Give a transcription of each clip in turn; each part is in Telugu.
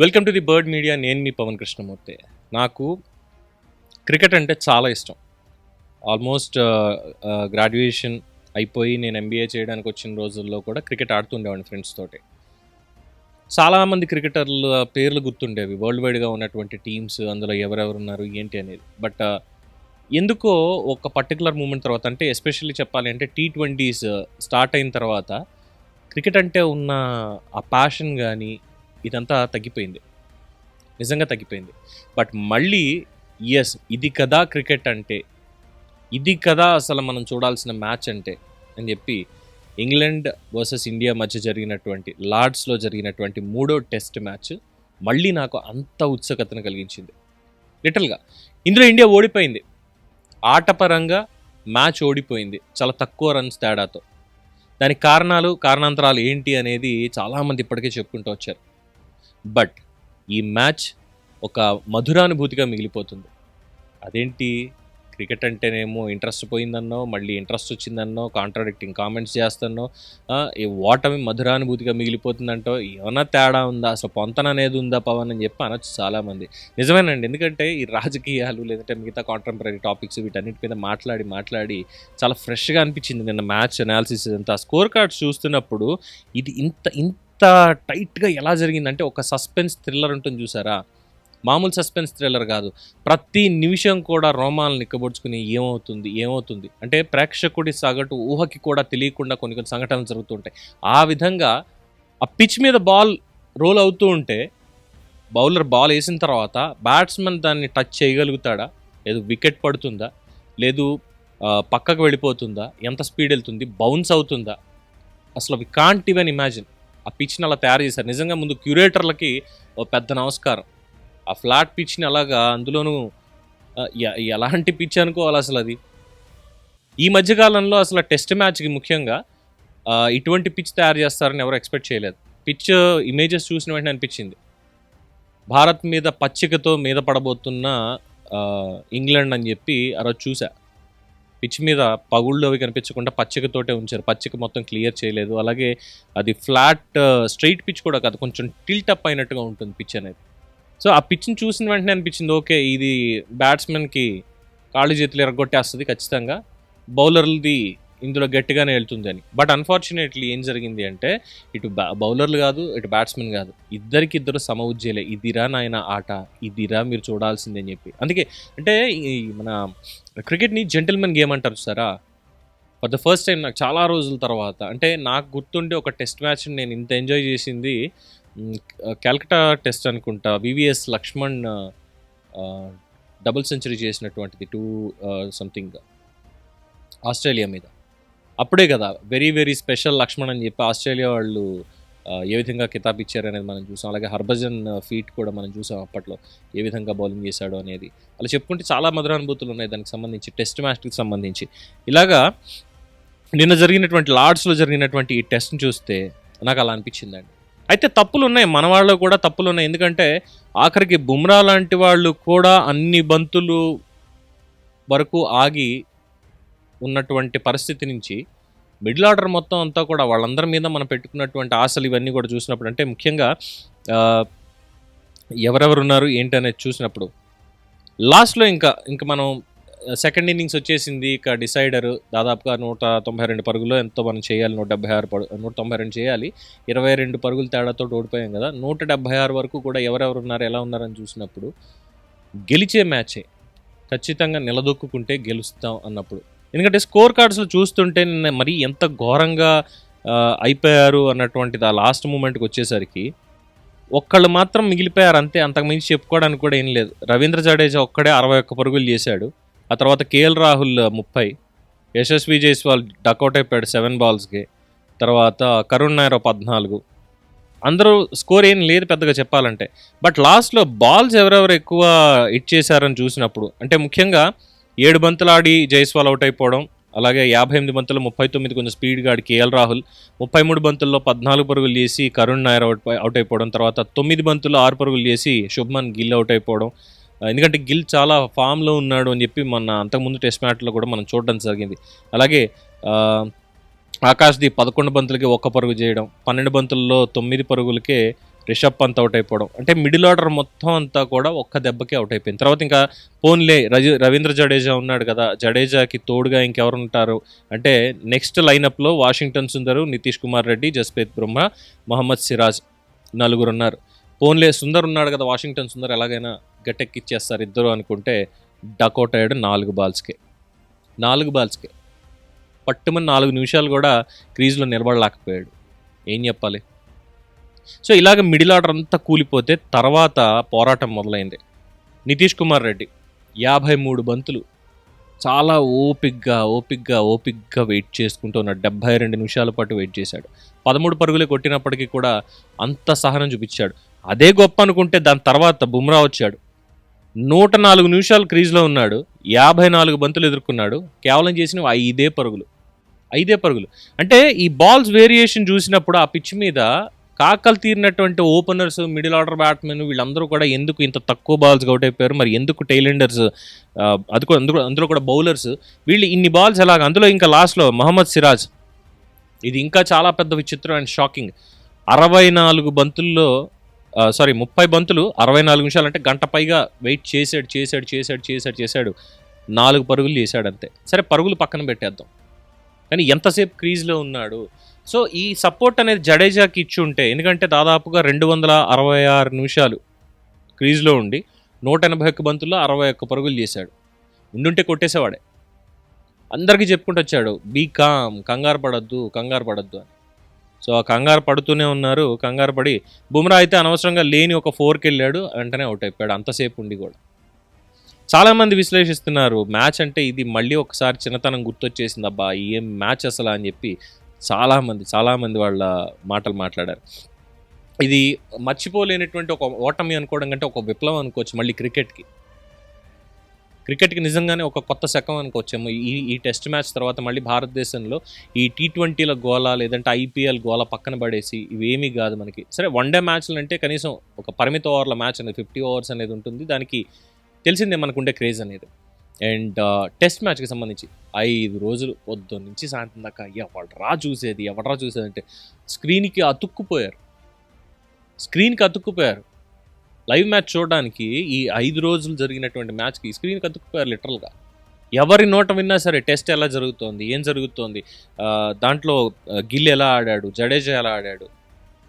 Welcome to the Bird Media. నేను మీ పవన్ కృష్ణమూర్తి. నాకు క్రికెట్ అంటే చాలా ఇష్టం. ఆల్మోస్ట్ గ్రాడ్యుయేషన్ అయిపోయి నేను ఎంబీఏ చేయడానికి వచ్చిన రోజుల్లో కూడా క్రికెట్ ఆడుతుండేవాడిని ఫ్రెండ్స్ తోటి. చాలామంది క్రికెటర్ల పేర్లు గుర్తుండేవి. వరల్డ్ వైడ్గా ఉన్నటువంటి టీమ్స్ అందులో ఎవరెవరు ఉన్నారు ఏంటి అనేది. బట్ ఎందుకో ఒక పర్టికులర్ మూమెంట్ తర్వాత అంటే ఎస్పెషల్లీ చెప్పాలి అంటే టీ ట్వంటీస్ స్టార్ట్ అయిన తర్వాత క్రికెట్ అంటే ఉన్న ఆ ప్యాషన్ కానీ ఇదంతా తగ్గిపోయింది. నిజంగా తగ్గిపోయింది. బట్ మళ్ళీ ఎస్ ఇది కదా క్రికెట్ అంటే ఇది కదా అసలు మనం చూడాల్సిన మ్యాచ్ అంటే అని చెప్పి ఇంగ్లాండ్ వర్సెస్ ఇండియా మధ్య జరిగినటువంటి లార్డ్స్లో జరిగినటువంటి మూడో టెస్ట్ మ్యాచ్ మళ్ళీ నాకు అంత ఉత్సుకతను కలిగించింది. లిటల్గా ఇందులో ఇండియా ఓడిపోయింది. ఆటపరంగా మ్యాచ్ ఓడిపోయింది. చాలా తక్కువ రన్స్ తేడాతో. దానికి కారణాలు కారణాంతరాలు ఏంటి అనేది చాలామంది ఇప్పటికే చెప్పుకుంటూ వచ్చారు. బట్ ఈ మ్యాచ్ ఒక మధురానుభూతిగా మిగిలిపోతుంది. అదేంటి? క్రికెట్ అంటేనేమో ఇంట్రెస్ట్ పోయిందన్నో మళ్ళీ ఇంట్రెస్ట్ వచ్చిందన్నో కాంట్రాడిక్టింగ్ కామెంట్స్ చేస్తానో ఈ ఓటమి మధురానుభూతిగా మిగిలిపోతుందంటో ఏమన్నా తేడా ఉందా? అసలు పొంతన అనేది ఉందా పవన్ అని చెప్పి అనొచ్చు చాలామంది. నిజమేనండి. ఎందుకంటే ఈ రాజకీయాలు లేదంటే మిగతా కాంటెంపరీ టాపిక్స్ వీటన్నిటి మీద మాట్లాడి మాట్లాడి చాలా ఫ్రెష్గా అనిపించింది నిన్న మ్యాచ్ అనాలిసిస్ అంతా. స్కోర్ కార్డ్స్ చూస్తున్నప్పుడు ఇది ఇంత ఇంత టైట్గా ఎలా జరిగిందంటే ఒక సస్పెన్స్ థ్రిల్లర్ ఉంటుంది చూసారా? మామూలు సస్పెన్స్ థ్రిల్లర్ కాదు. ప్రతి నిమిషం కూడా రోమాలను నిక్కబొడుచుకుని ఏమవుతుంది ఏమవుతుంది? అంటే ప్రేక్షకుడి సగటు ఊహకి కూడా తెలియకుండా కొన్ని కొన్ని సంఘటనలు జరుగుతుంటాయి ఆ విధంగా ఆ పిచ్ మీద బాల్ రోల్ అవుతూ ఉంటే బౌలర్ బాల్ వేసిన తర్వాత బ్యాట్స్మెన్ దాన్ని టచ్ చేయగలుగుతాడా? లేదు వికెట్ పడుతుందా? లేదు పక్కకు వెళ్ళిపోతుందా? ఎంత స్పీడ్ వెళ్తుంది? బౌన్స్ అవుతుందా? అసలు వి కాంట్ ఈవెన్ ఇమాజిన్. ఆ పిచ్ని అలా తయారు చేశారు. నిజంగా ముందు క్యూరేటర్లకి ఓ పెద్ద నమస్కారం. ఆ ఫ్లాట్ పిచ్ని అలాగా అందులోనూ ఎలాంటి పిచ్ అనుకోవాలి అసలు అది? ఈ మధ్యకాలంలో అసలు టెస్ట్ మ్యాచ్కి ముఖ్యంగా ఇటువంటి పిచ్ తయారు చేస్తారని ఎవరు ఎక్స్పెక్ట్ చేయలేదు. పిచ్ ఇమేజెస్ చూసిన వెంటనే అనిపించింది. భారత్ మీద పచ్చికతో మీద పడబోతున్న ఇంగ్లాండ్ అని చెప్పి ఆ రోజు చూసా. పిచ్ మీద పగుళ్ళు అవి కనిపించకుండా పచ్చికతోటే ఉంచారు. పచ్చిక మొత్తం క్లియర్ చేయలేదు. అలాగే అది ఫ్లాట్ స్ట్రైట్ పిచ్ కూడా కాదు కొంచెం టిల్ట్ అప్ అయినట్టుగా ఉంటుంది పిచ్ అనేది. సో ఆ పిచ్ని చూసిన వెంటనే అనిపించింది ఓకే ఇది బ్యాట్స్మెన్కి కాళ్ళు చేతులు ఎరగొట్టేస్తుంది ఖచ్చితంగా. బౌలర్లది ఇందులో గట్టిగానే వెళ్తుంది అని. బట్ అన్ఫార్చునేట్లీ ఏం జరిగింది అంటే ఇటు బౌలర్లు కాదు ఇటు బ్యాట్స్మెన్ కాదు. ఇద్దరికి ఇద్దరు సమ ఉజ్జేలే. ఇదిరా నాయన ఆట ఇదిరా మీరు చూడాల్సిందే అని చెప్పి. అందుకే అంటే ఈ మన క్రికెట్ని జెంటిల్మెన్ గేమ్ అంటారు సారా. ఫర్ ద ఫస్ట్ టైం నాకు చాలా రోజుల తర్వాత అంటే నాకు గుర్తుండే ఒక టెస్ట్ మ్యాచ్ నేను ఇంత ఎంజాయ్ చేసింది క్యాల్కటా టెస్ట్ అనుకుంటా. వివిఎస్ లక్ష్మణ్ డబుల్ సెంచరీ చేసినటువంటిది టూ సంథింగ్ ఆస్ట్రేలియా మీద. అప్పుడే కదా వెరీ వెరీ స్పెషల్ లక్ష్మణ్ అని చెప్పి ఆస్ట్రేలియా వాళ్ళు ఏ విధంగా కితాబ్ ఇచ్చారు అనేది మనం చూసాం. అలాగే హర్భజన్ ఫీట్ కూడా మనం చూసాం అప్పట్లో ఏ విధంగా బౌలింగ్ చేశాడు అనేది. అలా చెప్పుకుంటే చాలా మధురానుభూతులు ఉన్నాయి దానికి సంబంధించి టెస్ట్ మ్యాచ్కి సంబంధించి. ఇలాగా నిన్న జరిగినటువంటి లార్డ్స్లో జరిగినటువంటి ఈ టెస్ట్ని చూస్తే నాకు అలా అనిపించిందండి. అయితే తప్పులు ఉన్నాయి మన వాళ్ళు కూడా తప్పులు ఉన్నాయి. ఎందుకంటే ఆఖరికి బుమ్రా లాంటి వాళ్ళు కూడా అన్ని బంతులు వరకు ఆగి ఉన్నటువంటి పరిస్థితి నుంచి మిడిల్ ఆర్డర్ మొత్తం అంతా కూడా వాళ్ళందరి మీద మనం పెట్టుకున్నటువంటి ఆశలు ఇవన్నీ కూడా చూసినప్పుడు అంటే ముఖ్యంగా ఎవరెవరు ఉన్నారు ఏంటి అనేది చూసినప్పుడు లాస్ట్లో ఇంకా ఇంకా మనం సెకండ్ ఇన్నింగ్స్ వచ్చేసింది ఇక డిసైడర్ దాదాపుగా నూట తొంభై రెండు పరుగులు ఎంతో మనం చేయాలి నూట డెబ్బై ఆరు పరుగు నూట తొంభై రెండు చేయాలి ఇరవై రెండు పరుగుల తేడాతో ఓడిపోయాం కదా నూట డెబ్బై ఆరు వరకు కూడా ఎవరెవరు ఉన్నారు ఎలా ఉన్నారని చూసినప్పుడు గెలిచే మ్యాచే ఖచ్చితంగా నిలదొక్కుంటే గెలుస్తాం అన్నప్పుడు. ఎందుకంటే స్కోర్ కార్డ్స్లో చూస్తుంటే నిన్న మరీ ఎంత ఘోరంగా అయిపోయారు అన్నటువంటిది ఆ లాస్ట్ మూమెంట్కి వచ్చేసరికి ఒక్కళ్ళు మాత్రం మిగిలిపోయారు అంతే. అంతకుమించి చెప్పుకోవడానికి కూడా ఏం లేదు. రవీంద్ర జడేజా ఒక్కడే అరవై ఒక్క పరుగులు చేశాడు. ఆ తర్వాత కేఎల్ రాహుల్ ముప్పై. యశస్వి జైస్వాల్ డకౌట్ అయిపోయాడు సెవెన్ బాల్స్కి తర్వాత కరుణ్ నాయర్ పద్నాలుగు. అందరూ స్కోర్ ఏం లేదు పెద్దగా చెప్పాలంటే. బట్ లాస్ట్లో బాల్స్ ఎవరెవరు ఎక్కువ హిట్ చేశారని చూసినప్పుడు అంటే ముఖ్యంగా ఏడు బంతులాడి జైస్వాల్ అవుట్ అయిపోవడం అలాగే యాభై ఎనిమిది బంతులు ముప్పై తొమ్మిది కొంచెం స్పీడ్గా ఆడి కేఎల్ రాహుల్ ముప్పై మూడు బంతుల్లో పద్నాలుగు పరుగులు చేసి కరుణ్ నాయర్ అవుట్ అవుట్ అయిపోవడం తర్వాత తొమ్మిది బంతుల్లో ఆరు పరుగులు చేసి శుభ్మన్ గిల్ అవుట్ అయిపోవడం. ఎందుకంటే గిల్ చాలా ఫామ్లో ఉన్నాడు అని చెప్పి మన అంతకుముందు టెస్ట్ మ్యాచ్లో కూడా మనం చూడడం జరిగింది. అలాగే ఆకాష్ది పదకొండు బంతులకి ఒక్క పరుగు చేయడం పన్నెండు బంతుల్లో తొమ్మిది పరుగులకే రిషబ్ పంత్ అవుట్ అయిపోవడం. అంటే మిడిల్ ఆర్డర్ మొత్తం అంతా కూడా ఒక్క దెబ్బకే అవుట్ అయిపోయింది. తర్వాత ఇంకా పోన్లే రజ రవీంద్ర జడేజా ఉన్నాడు కదా జడేజాకి తోడుగా ఇంకెవరు ఉంటారు? అంటే నెక్స్ట్ లైనప్లో వాషింగ్టన్ సుందరు నితీష్ కుమార్ రెడ్డి జస్ప్రీత్ బ్రహ్మ మొహమ్మద్ సిరాజ్ నలుగురు ఉన్నారు. పోన్లే సుందర్ ఉన్నాడు కదా వాషింగ్టన్ సుందర్ ఎలాగైనా గట్టెక్కిచ్చేస్తారు ఇద్దరు అనుకుంటే డకౌట్ అయ్యాడు నాలుగు బాల్స్కే నాలుగు బాల్స్కే పట్టుమని నాలుగు నిమిషాలు కూడా క్రీజ్లో నిలబడలేకపోయాడు. ఏం చెప్పాలి? సో ఇలాగ మిడిల్ ఆర్డర్ అంతా కూలిపోతే తర్వాత పోరాటం మొదలైంది. నితీష్ కుమార్ రెడ్డి యాభై మూడు బంతులు చాలా ఓపిక్గా ఓపిక్గా ఓపిక్గా వెయిట్ చేసుకుంటూ ఉన్నాడు. డెబ్బై రెండు నిమిషాల పాటు వెయిట్ చేశాడు. పదమూడు పరుగులే కొట్టినప్పటికీ కూడా అంత సహనం చూపించాడు. అదే గొప్ప అనుకుంటే దాని తర్వాత బుమ్రా వచ్చాడు. నూట నాలుగు నిమిషాలు క్రీజ్లో ఉన్నాడు. యాభై నాలుగు బంతులు ఎదుర్కొన్నాడు. కేవలం చేసిన ఐదే పరుగులు. ఐదే పరుగులు. అంటే ఈ బాల్స్ వేరియేషన్ చూసినప్పుడు ఆ పిచ్ మీద కాకలు తీరినటువంటి ఓపెనర్స్ మిడిల్ ఆర్డర్ బ్యాట్మెన్ వీళ్ళందరూ కూడా ఎందుకు ఇంత తక్కువ బాల్స్ అవుట్ అయిపోయారు? మరి ఎందుకు టైలెండర్స్ అది కూడా అందులో అందులో కూడా బౌలర్స్ వీళ్ళు ఇన్ని బాల్స్ ఎలాగ? అందులో ఇంకా లాస్ట్లో మహమ్మద్ సిరాజ్. ఇది ఇంకా చాలా పెద్ద విచిత్రం అండ్ షాకింగ్. అరవై నాలుగు బంతుల్లో సారీ ముప్పై బంతులు అరవై నాలుగు నిమిషాలు అంటే గంట పైగా వెయిట్ చేసాడు చేశాడు చేశాడు చేశాడు చేశాడు. నాలుగు పరుగులు చేశాడు అంతే. సరే పరుగులు పక్కన పెట్టేద్దాం. కానీ ఎంతసేపు క్రీజ్లో ఉన్నాడు? సో ఈ సపోర్ట్ అనేది జడేజాకి ఇచ్చి ఉంటే ఎందుకంటే దాదాపుగా రెండు వందల అరవై ఆరు నిమిషాలు క్రీజ్లో ఉండి నూట ఎనభై ఒక్క బంతుల్లో అరవై ఒక్క పరుగులు చేశాడు. ఉండుంటే కొట్టేసేవాడే. అందరికీ చెప్పుకుంటూ వచ్చాడు బీ కామ్ కంగారు పడద్దు కంగారు పడద్దు అని. సో ఆ కంగారు పడుతూనే ఉన్నారు కంగారు పడి బుమ్రా అయితే అనవసరంగా లేని ఒక ఫోర్కి వెళ్ళాడు వెంటనే అవుట్ అయిపోయాడు అంతసేపు ఉండి కూడా. చాలామంది విశ్లేషిస్తున్నారు మ్యాచ్ అంటే ఇది మళ్ళీ ఒకసారి చిన్నతనం గుర్తొచ్చేసింది అబ్బా ఏం మ్యాచ్ అసలు? అని చెప్పి చాలామంది చాలామంది వాళ్ళ మాటలు మాట్లాడారు. ఇది మర్చిపోలేనటువంటి ఒక ఓటమి అనుకోవడం కంటే ఒక విప్లవం అనుకోవచ్చు మళ్ళీ క్రికెట్కి. క్రికెట్కి నిజంగానే ఒక కొత్త శకం అనుకోవచ్చేమో. ఈ ఈ టెస్ట్ మ్యాచ్ తర్వాత మళ్ళీ భారతదేశంలో ఈ టీ ట్వంటీల గోళ లేదంటే ఐపీఎల్ గోళ పక్కన పడేసి ఇవేమీ కాదు మనకి. సరే వన్ డే మ్యాచ్లు అంటే కనీసం ఒక పరిమిత ఓవర్ల మ్యాచ్ అనేది ఫిఫ్టీ ఓవర్స్ అనేది ఉంటుంది. దానికి తెలిసిందే మనకుండే క్రేజ్ అనేది. అండ్ టెస్ట్ మ్యాచ్కి సంబంధించి ఐదు రోజులు పొద్దు నుంచి సాయంత్రం దాకా ఎవడరా చూసేది ఎవడరా చూసేది అంటే స్క్రీన్కి అతుక్కుపోయారు. స్క్రీన్కి అతుక్కుపోయారు. లైవ్ మ్యాచ్ చూడడానికి ఈ ఐదు రోజులు జరిగినటువంటి మ్యాచ్కి స్క్రీన్కి అతుక్కుపోయారు లిటరల్గా. ఎవరి నోట విన్నా సరే టెస్ట్ ఎలా జరుగుతోంది ఏం జరుగుతోంది దాంట్లో గిల్ ఎలా ఆడాడు జడేజా ఎలా ఆడాడు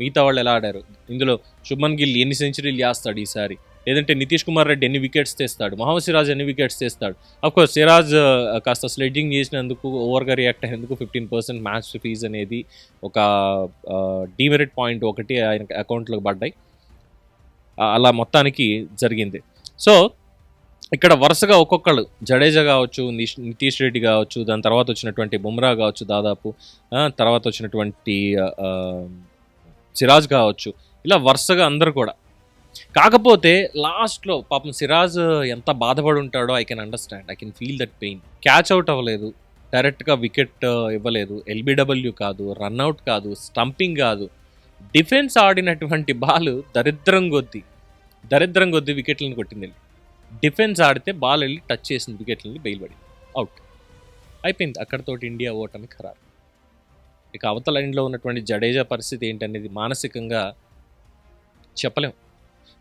మిగతా వాళ్ళు ఎలా ఆడారు. ఇందులో శుభన్ గిల్ ఎన్ని సెంచరీలు చేస్తాడు ఈసారి? లేదంటే నితీష్ కుమార్ రెడ్డి ఎన్ని వికెట్స్ తెస్తాడు? మహమ్మద్ సిరాజ్ ఎన్ని వికెట్స్ తెస్తాడు? అఫ్కోర్స్ సిరాజ్ కాస్త స్లెడ్జింగ్ చేసినందుకు ఓవర్గా రియాక్ట్ అయినందుకు ఫిఫ్టీన్ పర్సెంట్ మ్యాచ్ ఫీజ్ అనేది ఒక డీమెరిట్ పాయింట్ ఒకటి ఆయన అకౌంట్లోకి పడ్డాయి. అలా మొత్తానికి జరిగింది. సో ఇక్కడ వరుసగా ఒక్కొక్కళ్ళు జడేజా కావచ్చు నిష్ నితీష్ రెడ్డి కావచ్చు దాని తర్వాత వచ్చినటువంటి బుమ్రా కావచ్చు దాదాపు తర్వాత వచ్చినటువంటి సిరాజ్ కావచ్చు ఇలా వరుసగా అందరు కూడా. కాకపోతే లాస్ట్లో పాపం సిరాజ్ ఎంత బాధపడి ఉంటాడో I can understand I can feel that pain catch out అవ్వలేదు. డైరెక్ట్గా వికెట్ uh, ఇవ్వలేదు. ఎల్బిడబ్ల్యూ కాదు రన్అట్ కాదు స్టంపింగ్ కాదు. డిఫెన్స్ ఆడినటువంటి బాల్ దరిద్రం కొద్ది దరిద్రం కొద్ది వికెట్లను కొట్టింది వెళ్ళి డిఫెన్స్ ఆడితే బాల్ వెళ్ళి టచ్ చేసింది వికెట్లని బయలుపడి అవుట్ అయిపోయింది. అక్కడతోటి ఇండియా ఓటమి ఖరారు. ఇక అవతల లైన్లో ఉన్నటువంటి జడేజా పరిస్థితి ఏంటనేది మానసికంగా చెప్పలేం.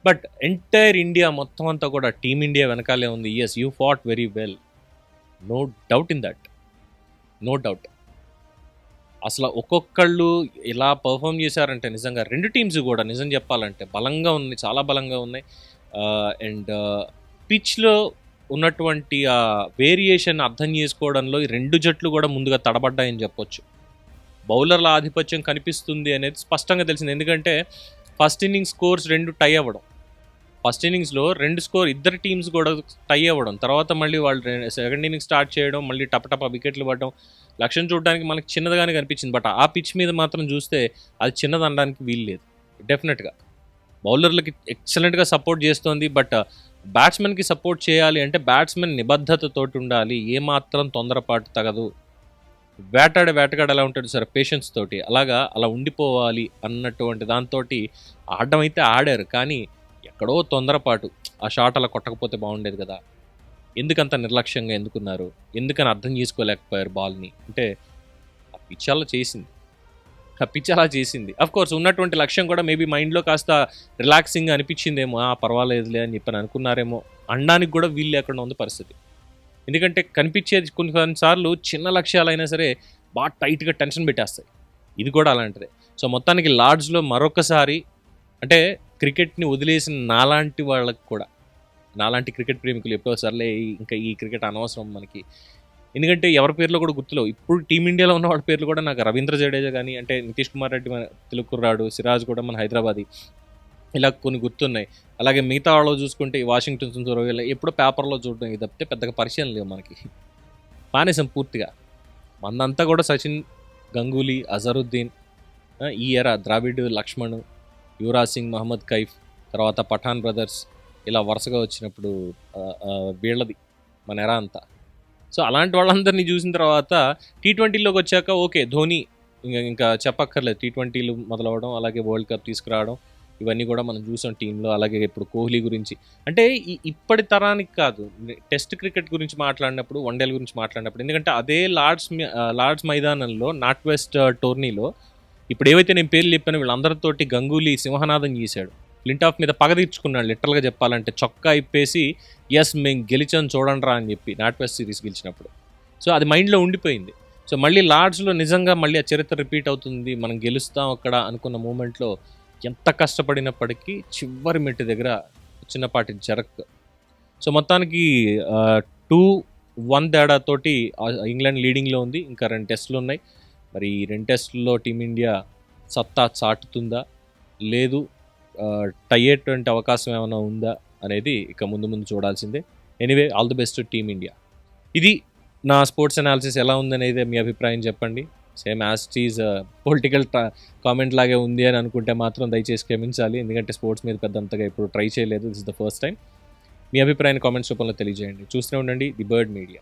బట్ ఎంటైర్ ఇండియా మొత్తం అంతా కూడా టీమిండియా వెనకాలే ఉంది. Yes you fought very well no doubt in that no doubt అసలు ఒక్కొక్కళ్ళు ఇలా పర్ఫామ్ చేశారంటే నిజంగా రెండు టీమ్స్ కూడా నిజం చెప్పాలంటే బలంగా ఉన్నాయి చాలా బలంగా ఉన్నాయి. Uh, అండ్ పిచ్లో uh, ఉన్నటువంటి ఆ వేరియేషన్ అర్థం చేసుకోవడంలో ఈ రెండు జట్లు కూడా ముందుగా తడబడ్డాయని చెప్పొచ్చు. బౌలర్ల ఆధిపత్యం కనిపిస్తుంది అనేది స్పష్టంగా తెలిసింది. ఎందుకంటే ఫస్ట్ ఇన్నింగ్ స్కోర్స్ రెండు టై అవ్వడం. ఫస్ట్ ఇన్నింగ్స్లో రెండు స్కోర్ ఇద్దరు టీమ్స్ కూడా టై అవ్వడం తర్వాత మళ్ళీ వాళ్ళు సెకండ్ ఇన్నింగ్స్ స్టార్ట్ చేయడం మళ్ళీ టపటప వికెట్లు పడడం లక్ష్యం చూడడానికి మనకి చిన్నదిగానే కనిపించింది. బట్ ఆ పిచ్ మీద మాత్రం చూస్తే అది చిన్నది అనడానికి వీలు లేదు. డెఫినెట్గా. బౌలర్లకి ఎక్సలెంట్గా సపోర్ట్ చేస్తోంది. బట్ బ్యాట్స్మెన్కి సపోర్ట్ చేయాలి అంటే బ్యాట్స్మెన్ నిబద్ధతతోటి ఉండాలి. ఏమాత్రం తొందరపాటు తగదు. వేటాడే వేటగాడు ఎలా ఉంటాడు సార్ పేషెన్స్ తోటి అలాగా అలా ఉండిపోవాలి అన్నటువంటి దాంతో ఆడడం అయితే ఆడారు. కానీ ఎక్కడో తొందరపాటు ఆ షాట్ అలా కొట్టకపోతే బాగుండేది కదా. ఎందుకంత నిర్లక్ష్యంగా ఎందుకున్నారు? ఎందుకని అర్థం చేసుకోలేకపోయారు బాల్ని? అంటే ఆ పిచ్ అలా చేసింది. పిచ్ అలా చేసింది. అఫ్ కోర్స్ ఉన్నటువంటి లక్ష్యం కూడా మేబీ మైండ్లో కాస్త రిలాక్సింగ్ అనిపించిందేమో ఆ పర్వాలేదులే అని చెప్పని అనుకున్నారేమో అనడానికి కూడా వీలు లేకుండా ఉంది పరిస్థితి. ఎందుకంటే కనిపించేది కొన్ని కొన్నిసార్లు చిన్న లక్ష్యాలైనా సరే బాగా టైట్గా టెన్షన్ పెట్టేస్తాయి. ఇది కూడా అలాంటిదే. సో మొత్తానికి లార్డ్స్లో మరొకసారి అంటే క్రికెట్ని వదిలేసిన నాలాంటి వాళ్ళకి కూడా నాలాంటి క్రికెట్ ప్రేమికులు ఎప్పుడో సర్లే ఇంకా ఈ క్రికెట్ అనవసరం మనకి. ఎందుకంటే ఎవరి పేర్లో కూడా గుర్తులో ఇప్పుడు టీమిండియాలో ఉన్న వాళ్ళ పేర్లు కూడా నాకు రవీంద్ర జడేజా కానీ అంటే నితీష్ కుమార్ రెడ్డి మన తెలుగు కుర్రాడు సిరాజ్ కూడా మన హైదరాబాదీ ఇలా కొన్ని గుర్తున్నాయి. అలాగే మిగతా వాళ్ళు చూసుకుంటే ఈ వాషింగ్టన్ సుందర్ ఇలా ఎప్పుడో పేపర్లో చూడడం ఇది తప్పితే పెద్దగా పరిచయం లేవు మనకి. మానేసాం పూర్తిగా. మందంతా కూడా సచిన్ గంగూలీ అజరుద్దీన్ ఈ ఎరా ద్రావిడ్ లక్ష్మణ్ యువరాజ్ సింగ్ మహమ్మద్ కైఫ్ తర్వాత పఠాన్ బ్రదర్స్ ఇలా వరుసగా వచ్చినప్పుడు వీళ్ళది మన ఎరా అంతా. సో అలాంటి వాళ్ళందరినీ చూసిన తర్వాత టీ ట్వంటీలోకి వచ్చాక ఓకే ధోని ఇంకా ఇంకా చెప్పక్కర్లేదు. టీ ట్వంటీలు మొదలవడం అలాగే వరల్డ్ కప్ తీసుకురావడం ఇవన్నీ కూడా మనం చూసాం టీంలో. అలాగే ఇప్పుడు కోహ్లీ గురించి. అంటే ఇప్పటి తరానికి కాదు. టెస్ట్ క్రికెట్ గురించి మాట్లాడినప్పుడు వన్డేల గురించి మాట్లాడినప్పుడు ఎందుకంటే అదే లార్డ్స్ లార్డ్స్ మైదానంలో నార్త్ వెస్ట్ టోర్నీలో ఇప్పుడు ఏవైతే నేను పేర్లు చెప్పానో వీళ్ళందరితోటి గంగూలీ సింహనాదం చేశాడు ఫ్లింట్ ఆఫ్ మీద పగ తీర్చుకున్నాడు లిటరల్గా చెప్పాలంటే చొక్కా ఇప్పేసి ఎస్ మేము గెలిచాం చూడండిరా అని చెప్పి నాట్ వెస్ట్ సిరీస్ గెలిచినప్పుడు. సో అది మైండ్లో ఉండిపోయింది. సో మళ్ళీ లార్డ్స్లో నిజంగా మళ్ళీ ఆ చరిత్ర రిపీట్ అవుతుంది మనం గెలుస్తాం అక్కడ అనుకున్న మూమెంట్లో ఎంత కష్టపడినప్పటికీ చివరి మెట్టు దగ్గర చిన్నపాటి జరక్. సో మొత్తానికి టూ వన్ తేడాతోటి ఇంగ్లాండ్ లీడింగ్లో ఉంది ఇంకా రెండు టెస్టులు ఉన్నాయి. మరి ఈ రెండు టెస్టుల్లో టీమిండియా సత్తా చాటుతుందా? లేదు టయ్యేటువంటి అవకాశం ఏమైనా ఉందా అనేది ఇక ముందు ముందు చూడాల్సిందే. Anyway all the best team India ఇది నా స్పోర్ట్స్ అనాలిసిస్ ఎలా ఉందనేది మీ అభిప్రాయం చెప్పండి. Same as is political comment లాగే ఉంది అని అనుకుంటే మాత్రం దయచేసి క్షమించాలి. ఎందుకంటే స్పోర్ట్స్ మీద పెద్ద అంతగా ఇప్పుడు ట్రై చేయలేదు. This is the first time మీ అభిప్రాయాన్ని కామెంట్స్ రూపంలో తెలియజేయండి. చూస్తూనే ఉండండి. The Bird Media.